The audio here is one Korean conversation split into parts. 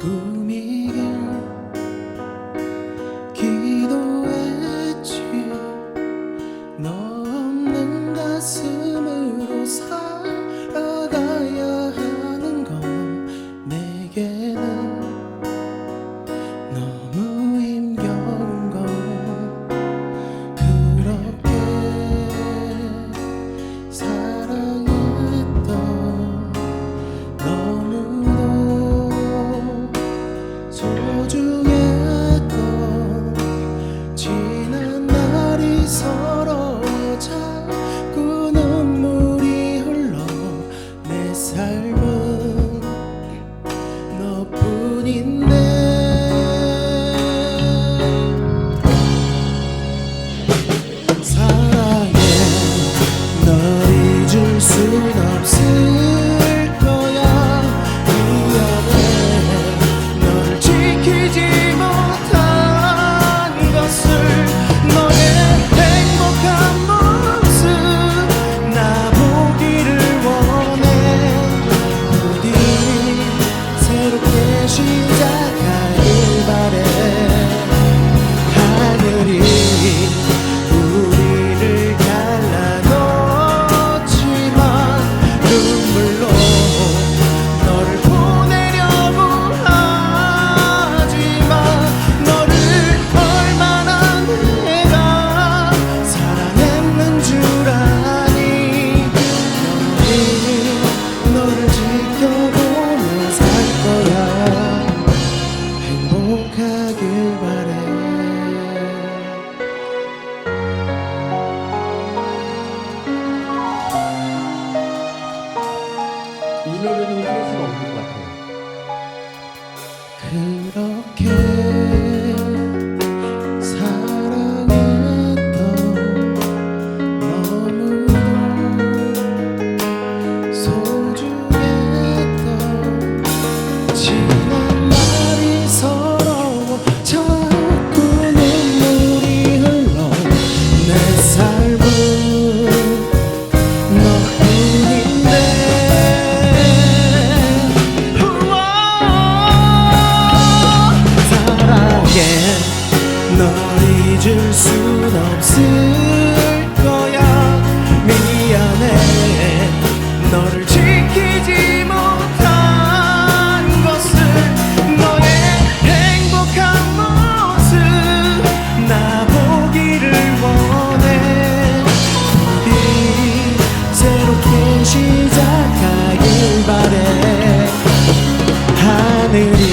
꿈이길 기도했지. 너 없는 가슴. 노래는 할 수가 없는 것 같아요. 그렇게 사랑했던 너무도 소중했던 지난 날이 서러워 자꾸 눈물이 흘러 내 삶은 너를 지키지 못한 것을 너의 행복한 모습 나 보기를 원해. 부디 새롭게 시작하길 바래. 하늘이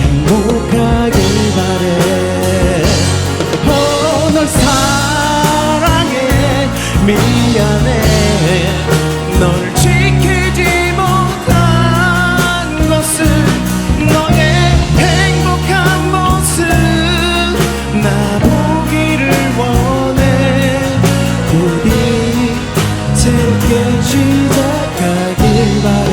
행복하길 바래. 어, 널 사랑해. 미안해. 너를 지키지 못한 것을 너의 행복한 모습. 나 보기를 원해. 부디 새롭게 시작하길 바래